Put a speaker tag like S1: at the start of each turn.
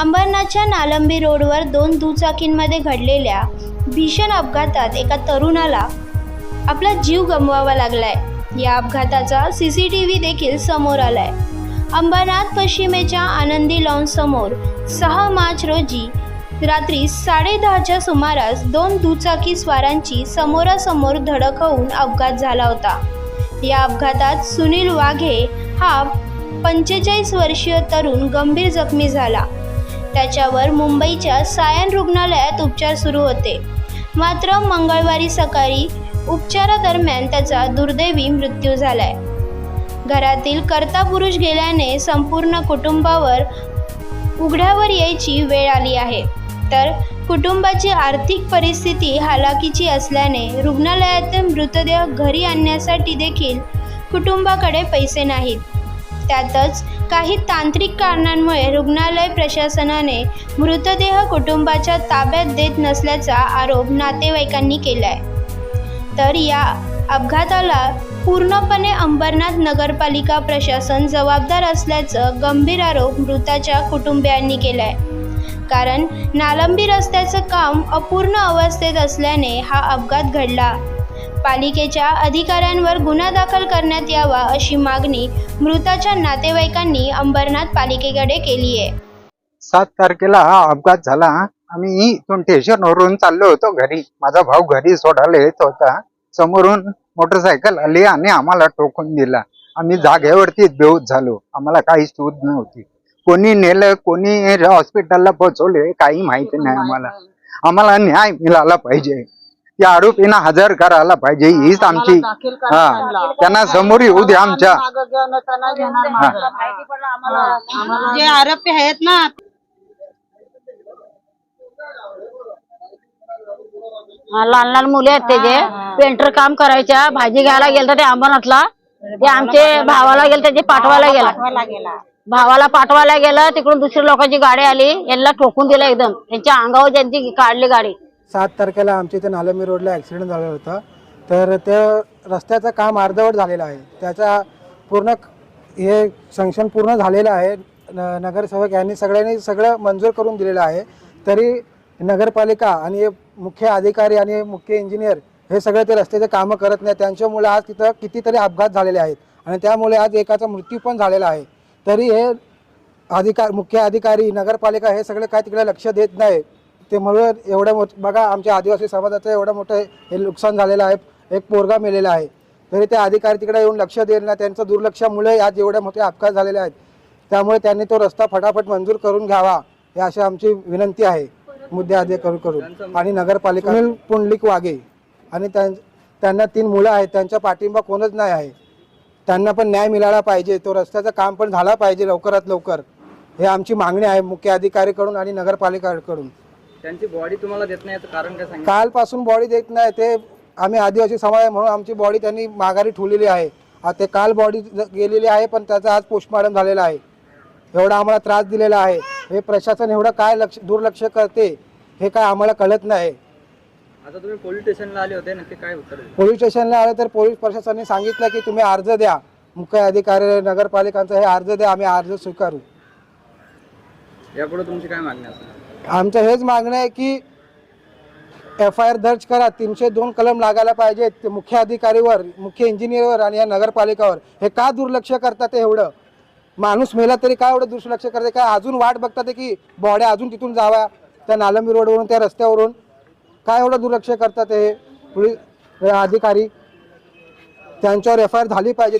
S1: अंबरनाथच्या नालंबी रोडवर दोन दुचाकींमध्ये घडलेल्या भीषण अपघातात एका तरुणाला आपला जीव गमवावा लागलाय. या अपघाताचा सी सी टी व्ही देखील समोर आलाय. अंबरनाथ पश्चिमेच्या आनंदी लॉन समोर सहा मार्च रोजी रात्री साडेदहाच्या सुमारास दोन दुचाकी स्वारांची समोरासमोर धडक होऊन अपघात झाला होता. या अपघातात सुनील वाघे हा पंचेचाळीस वर्षीय तरुण गंभीर जखमी झाला. त्याच्यावर मुंबईच्या सायन रुग्णालयात उपचार सुरू होते. मात्र मंगळवारी सकाळी उपचारादरम्यान त्याचा दुर्दैवी मृत्यू झालाय. घरातील कर्ता पुरुष गेल्याने संपूर्ण कुटुंबावर उघड्यावर यायची वेळ आली आहे. तर कुटुंबाची आर्थिक परिस्थिती हालाकीची असल्याने रुग्णालयातील मृतदेह घरी आणण्यासाठी देखील कुटुंबाकडे पैसे नाहीत. त्यातच काही तांत्रिक कारणांमुळे रुग्णालय प्रशासनाने मृतदेह कुटुंबाच्या ताब्यात देत नसल्याचा आरोप नातेवाईकांनी केला आहे तर या अपघाताला पूर्णपणे अंबरनाथ नगरपालिका प्रशासन जबाबदार असल्याचं गंभीर आरोप मृताच्या कुटुंबियांनी केला आहे कारण नालंबी रस्त्याचं काम अपूर्ण अवस्थेत असल्याने हा अपघात घडला. पालिकेच्या अधिकाऱ्यांवर गुन्हा दाखल करण्यात यावा अशी मागणी मृताच्या नातेवाईकांनी अंबरनाथ पालिकेकडे केली आहे.
S2: सात तारखेला हा अपघात झाला. आम्ही इथून स्टेशनवरून चाललो होतो घरी. माझा भाऊ घरी सोडायला येत होता. समोरून मोटरसायकल आली आणि आम्हाला टोकून दिला. आम्ही जागेवरतीच बेहूत झालो. आम्हाला काही सूद नव्हती. कोणी नेलं कोणी हॉस्पिटलला पोहोचवले काही माहिती नाही आम्हाला. आम्हाला न्याय मिळाला पाहिजे. त्या आरोपींना हजर करायला पाहिजे. हीच आमची हा. त्यांना. समोर येऊ द्या आमच्या.
S3: जे आरोपी आहेत ना हा, लहान लहान मुले आहेत त्याचे पेंटर काम करायच्या भाजी घ्यायला गेलं ते अंबरनाथला ते आमचे भावाला गेलं त्याचे पाठवायला गेला. भावाला पाठवायला गेलं तिकडून दुसऱ्या लोकांची गाडी आली यांना ठोकून दिलं एकदम. त्यांच्या अंगावर त्यांची काढली गाडी.
S4: सात तारखेला आमच्या इथे नालमी रोडला ॲक्सिडेंट झाला होता. तर ते रस्त्याचं काम अर्धवट झालेलं आहे. त्याचा पूर्ण हे सँक्शन पूर्ण झालेलं आहे. न नगरसेवक यांनी सगळ्यांनी सगळं मंजूर करून दिलेलं आहे. तरी नगरपालिका आणि मुख्य अधिकारी आणि मुख्य इंजिनियर हे सगळे ते रस्त्याचे कामं करत नाही त्यांच्यामुळे आज तिथं कितीतरी अपघात झालेले आहेत. आणि त्यामुळे आज एकाचा मृत्यू पण झालेला आहे. तरी हे अधिकार मुख्य अधिकारी नगरपालिका हे सगळे काय तिकडे लक्ष देत नाही. ते म्हणून एवढं मोठ बघा आमच्या आदिवासी समाजाचं एवढं मोठं हे नुकसान झालेलं आहे. एक पोरगा मेलेला आहे. तरी ते अधिकारी तिकडे येऊन लक्ष देत नाही. त्यांचं दुर्लक्षामुळे आज एवढे मोठे अपघात झालेले आहेत. त्यामुळे त्यांनी तो रस्ता फटाफट मंजूर करून घ्यावा ही अशी आमची विनंती आहे. मुद्दे अधिकारी करून आणि नगरपालिका पुंडलिक वाघे आणि त्यां- त्यांना तीन मुलं आहेत. त्यांचा पाठिंबा कोणच नाही आहे. त्यांना पण न्याय मिळाला पाहिजे. तो रस्त्याचं काम पण झाला पाहिजे लवकरात लवकर. हे आमची मागणी आहे मुख्य अधिकारीकडून आणि नगरपालिकाकडून.
S5: त्यांची बॉडी तुम्हाला देत नाही याचं कारण काय सांगितलं?
S4: कालपासून बॉडी देत नाही. ते आम्ही आदिवासी समाज आहे म्हणून आमची बॉडी त्यांनी माघारी ठेवलेली आहे. आ ते काल बॉडी गेलेली आहे पण त्याचा आज पोस्टमॉर्टम झालेला आहे. एवढा आम्हाला त्रास दिलेला आहे. हे प्रशासन एवढं काय लक्ष दुर्लक्ष करते हे काय आम्हाला कळत नाही.
S5: आता तुम्ही पोलीस स्टेशनला आले होते नक्की काय उत्तर दिलं?
S4: पोलीस स्टेशनला आलं तर पोलीस प्रशासनाने सांगितलं की तुम्ही अर्ज द्या. मुख्य अधिकारी नगरपालिकांचा हे अर्ज द्या आम्ही अर्ज स्वीकारू.
S5: यापुढे तुमची काय मागणी असेल
S4: आमचं हेच मागणं आहे की एफ आय आर दर्ज करा. तीनशे दोन कलम लागायला पाहिजेत ते मुख्य अधिकारीवर मुख्य इंजिनियरवर आणि या नगरपालिकावर. हे का दुर्लक्ष करतात एवढं? माणूस मेला तरी काय एवढं दुर्लक्ष करते? काय अजून वाट बघतात की बॉड्या अजून तिथून जाव्या त्या नालंबी रोडवरून त्या रस्त्यावरून? काय एवढं दुर्लक्ष करतात हे? पोलीस हे अधिकारी त्यांच्यावर एफ आय आर झाली पाहिजे.